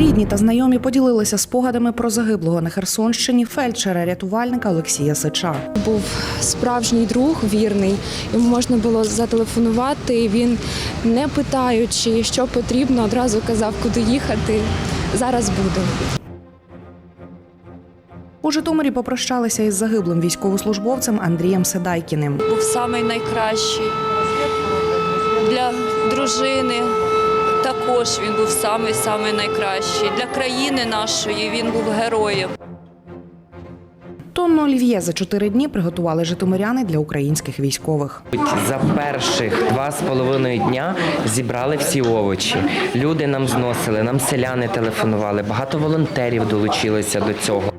Рідні та знайомі поділилися спогадами про загиблого на Херсонщині фельдшера-рятувальника Олексія Сича. був справжній друг вірний. Йому можна було зателефонувати. і Він, не питаючи, що потрібно, одразу казав, куди їхати. Зараз буду. У Житомирі попрощалися із загиблим військовослужбовцем Андрієм Седайкіним. був самий найкращий. Для дружини також він був самий самий найкращий. Для країни нашої він був героєм. Тонну олів'є за чотири дні приготували житомиряни для українських військових. За перших два з половиною дня зібрали всі овочі. Люди нам зносили, нам селяни телефонували, багато волонтерів долучилося до цього.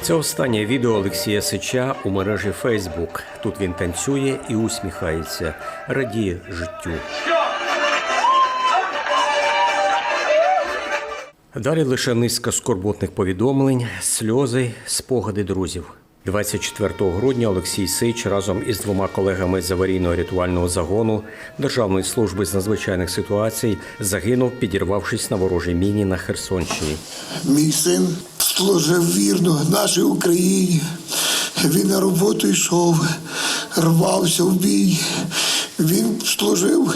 Це останнє відео Олексія Сича у мережі Фейсбук. Тут він танцює і усміхається, радіє життю. Далі лише низка скорботних повідомлень, сльози, спогади друзів. 24 грудня Олексій Сич разом із двома колегами з аварійного рятувального загону Державної служби з надзвичайних ситуацій загинув, підірвавшись на ворожій міні на Херсонщині. Мій син служив вірно нашій Україні. Він на роботу йшов, рвався в бій. Він служив,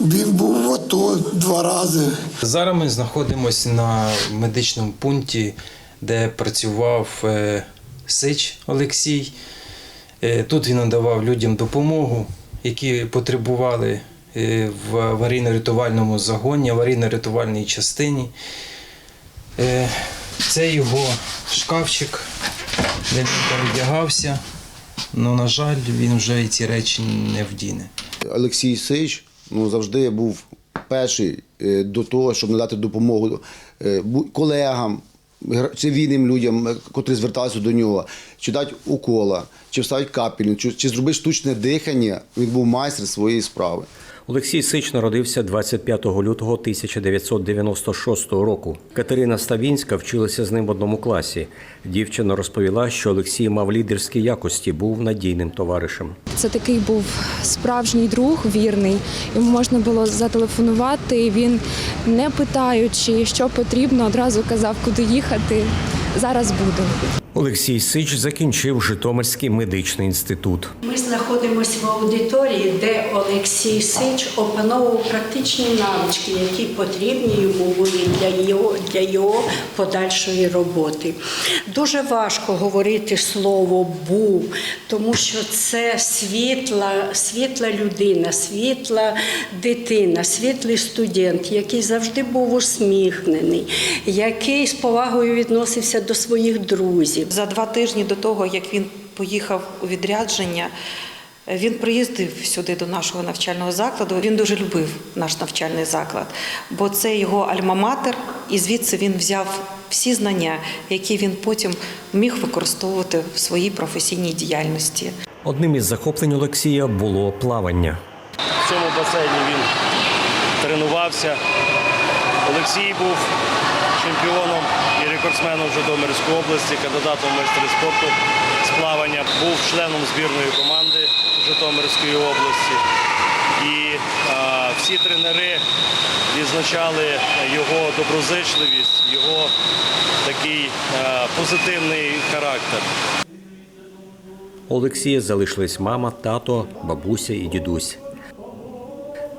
він був в АТО два рази. Зараз ми знаходимося на медичному пункті, де працював е, Сич Олексій. Е, Тут він надавав людям допомогу, які потребували е, в аварійно-рятувальному загоні, аварійно-рятувальній частині. Це його шкафчик, де він передягався. Ну, на жаль, він вже і ці речі не вдіне. Олексій Сич ну, завжди був перший е, до того, щоб надати допомогу е, колегам, цивільним людям, е, котрі зверталися до нього, чи дати укола, чи вставити капельницю, чи зробити штучне дихання. Він був майстер своєї справи. Олексій Сич народився 25 лютого 1996 року. Катерина Ставінська вчилася з ним в одному класі. Дівчина розповіла, що Олексій мав лідерські якості, був надійним товаришем. Це такий був справжній друг вірний. Йому можна було зателефонувати. Він, не питаючи, що потрібно, одразу казав, куди їхати. Зараз буду. Олексій Сич закінчив Житомирський медичний інститут. Ми знаходимося в аудиторії, де Олексій Сич опановував практичні навички, які потрібні йому були для його, для його подальшої роботи. Дуже важко говорити слово був, тому що це світла, світла людина, світла дитина, світлий студент, який завжди був усміхнений, який з повагою відносився до своїх друзів. За два тижні до того, як він поїхав у відрядження, він приїздив сюди до нашого навчального закладу. Він дуже любив наш навчальний заклад, бо це його альма-матер, і звідси він взяв всі знання, які він потім міг використовувати в своїй професійній діяльності. Одним із захоплень Олексія було плавання. В цьому басейні він тренувався. Олексій був чемпіоном рекордсменом Житомирської області, кандидатом в майстри спорту з плавання, був членом збірної команди Житомирської області. І а, всі тренери відзначали його доброзичливість, його такий а, позитивний характер. Олексія залишились мама, тато, бабуся і дідусь.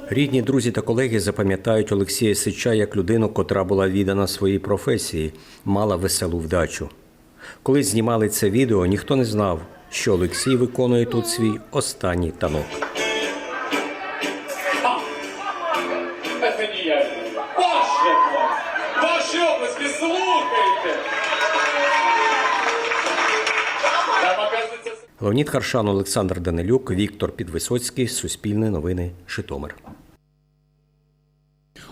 Рідні, друзі та колеги запам'ятають Олексія Сича як людину, котра була віддана своїй професії, мала веселу вдачу. Коли знімали це відео, ніхто не знав, що Олексій виконує тут свій останній танок. Леонід Харшан, Олександр Данилюк, Віктор Підвисоцький, Суспільне новини, Житомир.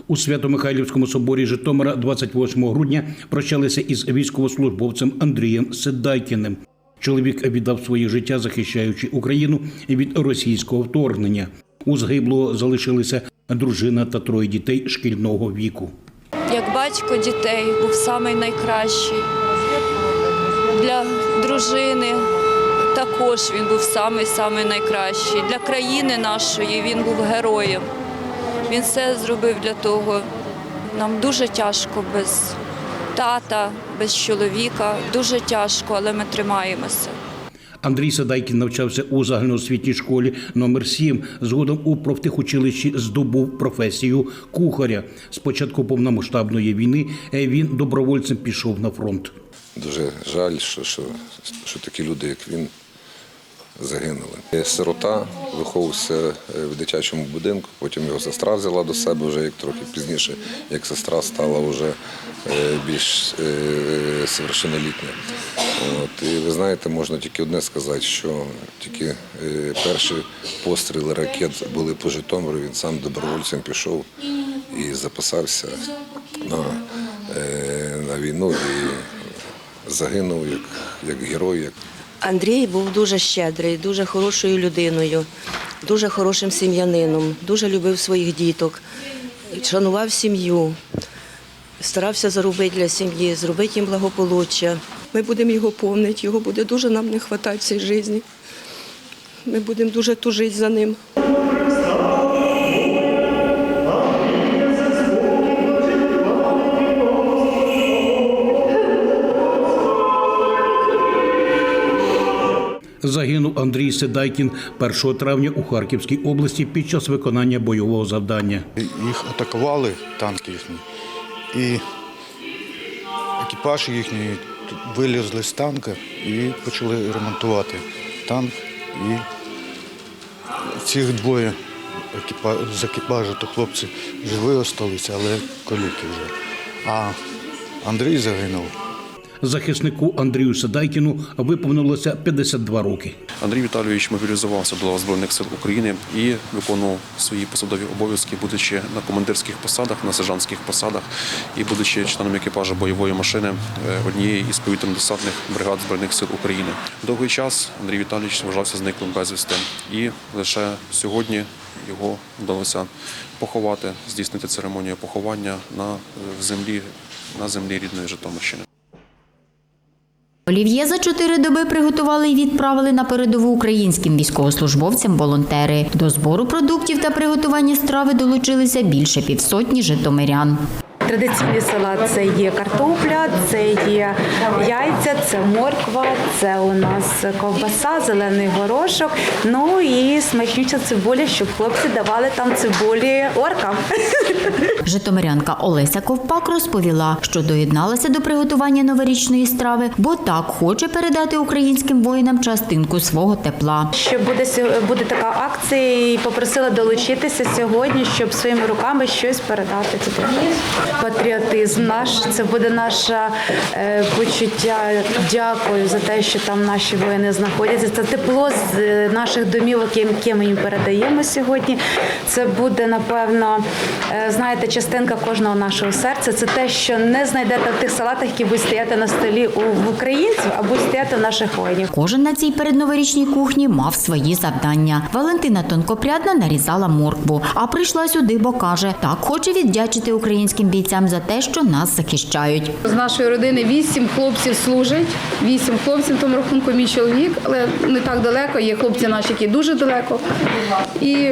У Свято-Михайлівському соборі Житомира 28 грудня прощалися із військовослужбовцем Андрієм Седайкіним. Чоловік віддав своє життя, захищаючи Україну від російського вторгнення. У згиблого залишилися дружина та троє дітей шкільного віку. Як батько дітей був самий найкращий. Для дружини також він був самий самий найкращий. Для країни нашої він був героєм. Він все зробив для того, Нам дуже тяжко без тата, без чоловіка. Дуже тяжко, але ми тримаємося. Андрій Садайкін навчався у загальноосвітній школі номер 7 Згодом у профтехучилищі здобув професію кухаря. З початку повномасштабної війни е, він добровольцем пішов на фронт. Дуже жаль, що, що, що такі люди, як він, загинули. Сирота виховувався е, в дитячому будинку, потім його сестра взяла до себе вже як трохи пізніше, як сестра стала вже е, більш е, совершеннолітня. От, і ви знаєте, можна тільки одне сказати, що тільки е, перші постріли ракет були по Житомиру, він сам добровольцем пішов і записався на, е, на війну і загинув як, як герой, як Андрій був дуже щедрий, дуже хорошою людиною, дуже хорошим сім'янином, дуже любив своїх діток, шанував сім'ю, старався заробити для сім'ї, зробити їм благополуччя. Ми будемо його помнити, його буде дуже нам не вистачати в цій житті. Ми будемо дуже тужити за ним. Загинув Андрій Седайкін 1 травня у Харківській області під час виконання бойового завдання. Їх атакували, танки їхні, і екіпаж їхній вилізли з танка і почали ремонтувати танк. І цих двоє з екіпажу, то хлопці живі залишилися, але коліки вже. А Андрій загинув. Захиснику Андрію Седайкіну виповнилося 52 роки. Андрій Віталійович мобілізувався до Збройних сил України і виконував свої посадові обов'язки, будучи на командирських посадах, на сержантських посадах і будучи членом екіпажу бойової машини е, однієї із повітряно-десантних бригад Збройних сил України. Довгий час Андрій Віталійович вважався зниклим безвісти, і лише сьогодні його вдалося поховати, здійснити церемонію поховання на е, землі на землі рідної Житомирщини. Олів'є за чотири доби приготували і відправили на передову українським військовослужбовцям волонтери. До збору продуктів та приготування страви долучилися більше півсотні житомирян. Традиційний салат це є картопля, це є яйця, це морква, це у нас ковбаса, зелений горошок. Ну і смачнюча цибуля, щоб хлопці давали там цибулі оркам. Житомирянка Олеся Ковпак розповіла, що доєдналася до приготування новорічної страви, бо так хоче передати українським воїнам частинку свого тепла. Що буде буде така акція, і попросила долучитися сьогодні, щоб своїми руками щось передати. Це патріотизм наш. Це буде наше е, почуття. Дякую за те, що там наші воїни знаходяться. Це тепло з е, наших домівок, яке ми їм передаємо сьогодні. Це буде напевно, е, знаєте, частинка кожного нашого серця. Це те, що не знайдете в тих салатах, які будуть стояти на столі у українців, а будуть стояти в наших воїнів. Кожен на цій передноворічній кухні мав свої завдання. Валентина Тонкопрядна нарізала моркву, а прийшла сюди, бо каже, так хоче віддячити українським бійцям за те, що нас захищають. З нашої родини вісім хлопців служать. Вісім хлопців, тому рахунку мій чоловік, але не так далеко. Є хлопці наші, які дуже далеко. І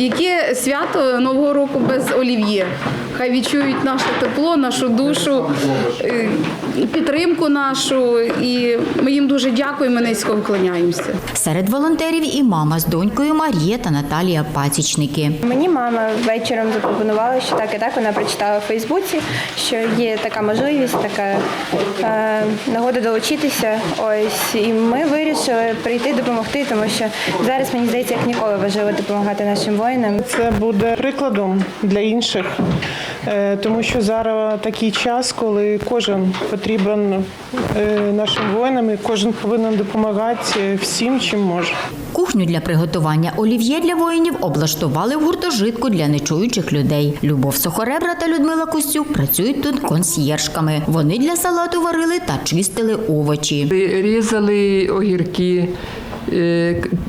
яке свято Нового року без олів'є? Хай відчують наше тепло, нашу душу, е, підтримку нашу. І ми їм дуже дякуємо, низько вклоняємося. Серед волонтерів і мама з донькою Марія та Наталія Пасічники. Мені мама вечором запропонувала, що так і так вона прочитала в Фейсбуці, що є така можливість, така е, нагода долучитися. Ось і ми вирішили прийти допомогти, тому що зараз мені здається, як ніколи важливо допомагати нашим воїнам. Це буде прикладом для інших, е, тому що зараз такий час, коли кожен потрібен е, нашим воїнам, і кожен повинен допомагати всім, чим може. Кухню для приготування олів'є для воїнів облаштували в гуртожитку для нечуючих людей. Любов Сухоребра та Людмила Костюк працюють тут консьєржками. Вони для салату варили та чистили овочі. Різали огірки,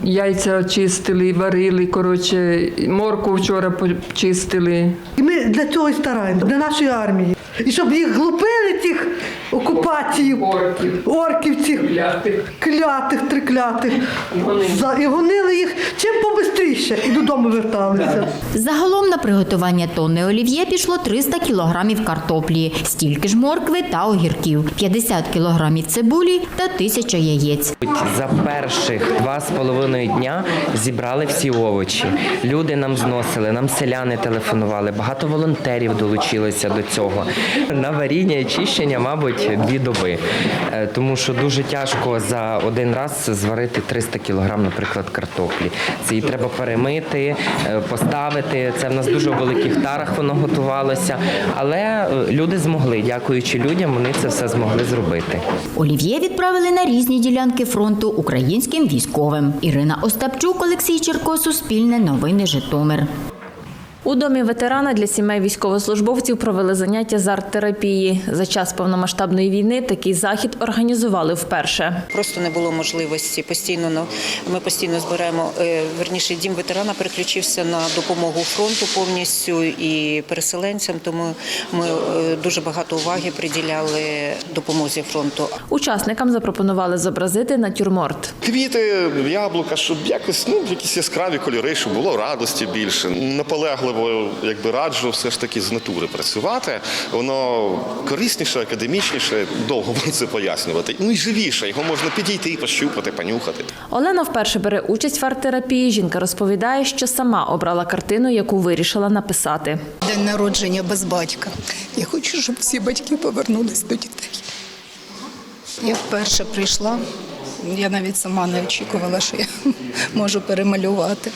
яйця чистили, варили, коротше, морку вчора почистили. І ми для цього і стараємося, для нашої армії. І щоб їх глупили, тих, окупації орків цих клятих, триклятих. За- І гонили їх чим побистріше і додому верталися. Загалом на приготування тонни олів'є пішло 300 кілограмів картоплі, стільки ж моркви та огірків, 50 кілограмів цибулі та 1000 яєць. За перших два з половиною дня зібрали всі овочі. Люди нам зносили, нам селяни телефонували, багато волонтерів долучилися до цього. На варіння і чищення, мабуть, дві доби. Е, Тому що дуже тяжко за один раз зварити 300 кілограм, наприклад, картоплі. Це її треба перемити, е, поставити. Це в нас дуже в великих тарах воно готувалося. Але е, люди змогли, дякуючи людям, вони це все змогли зробити. Олів'є відправили на різні ділянки фронту українським військовим. Ірина Остапчук, Олексій Черко, Суспільне новини Житомир. У домі ветерана для сімей військовослужбовців провели заняття з арт-терапії. За час повномасштабної війни такий захід організували вперше. Просто не було можливості постійно на- ми постійно збираємо. е, Верніше дім ветерана переключився на допомогу фронту повністю і переселенцям. Тому ми е, дуже багато уваги приділяли допомозі фронту. Учасникам запропонували зобразити натюрморт. Квіти, яблука, щоб якось ну якісь яскраві кольори, щоб було радості більше. Наполегливо, якби раджу все ж таки з натури працювати. Воно корисніше, академічніше. Довго буде це пояснювати. Ну і живіше. Його можна підійти, пощупати, понюхати. Олена вперше бере участь в арт-терапії. Жінка розповідає, що сама обрала картину, яку вирішила написати. День народження без батька. Я хочу, щоб всі батьки повернулись до дітей. Я вперше прийшла. Я навіть сама не очікувала, що я можу перемалювати.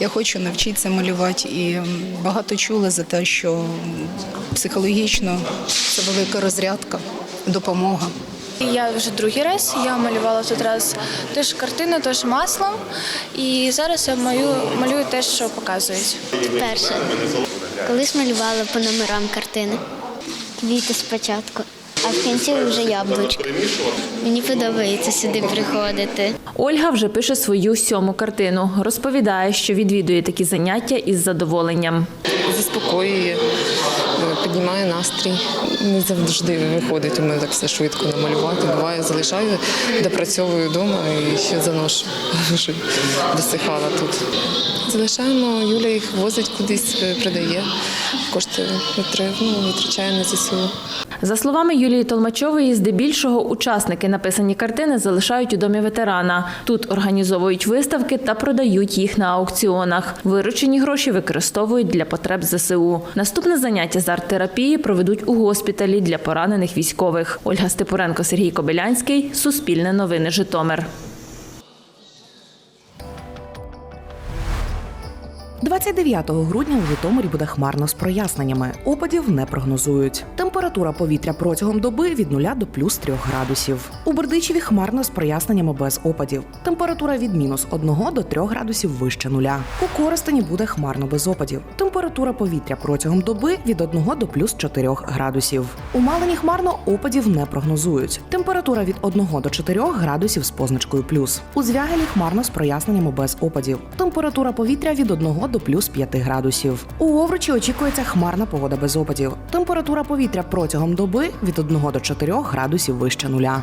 Я хочу навчитися малювати і багато чула за те, що психологічно це велика розрядка, допомога. Я вже другий раз. Я малювала тут раз теж картину, теж маслом. І зараз я малюю, малюю те, що показують. Перше. Колись малювала по номерам картини. Квіти спочатку, а в кінці вже яблучко. Мені подобається сюди приходити. Ольга вже пише свою сьому картину. Розповідає, що відвідує такі заняття із задоволенням. заспокоює, е, піднімає настрій. Не завжди виходить у мене так все швидко намалювати. Буває, залишаю, допрацьовую вдома і ще заношу, досихала тут. Залишаємо, Юля їх возить кудись, е, продає, кошти ну, витрачає на ЗСУ. За словами Юлії Толмачової, здебільшого учасники написані картини залишають у домі ветерана. Тут організовують виставки та продають їх на аукціонах. Виручені гроші використовують для потреб ЗСУ. Наступне заняття з арт-терапії проведуть у госпіталі для поранених військових. Ольга Степуренко, Сергій Кобилянський, Суспільне новини Житомир. 29 грудня у Житомирі буде хмарно з проясненнями. Опадів не прогнозують. Температура повітря протягом доби від 0 до плюс 3 градусів. У Бердичеві хмарно з проясненнями без опадів. Температура від мінус 1 до 3 градусів вище нуля. У Коростені буде хмарно без опадів. Температура повітря протягом доби від 1 до плюс 4 градусів. У Малині хмарно опадів не прогнозують. Температура від 1 до 4 градусів з позначкою плюс. У Звягелі хмарно з проясненнями без опадів. Температура повітря від 1 до плюс 5 градусів. У Овручі очікується хмарна погода без опадів. Температура повітря протягом доби від 1 до 4 градусів вище нуля.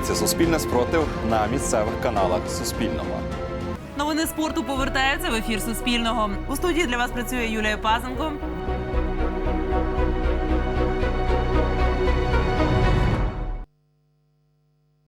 Дивіться Суспільне спротив на місцевих каналах Суспільного. Новини спорту повертаються в ефір Суспільного. У студії для вас працює Юлія Пазенко.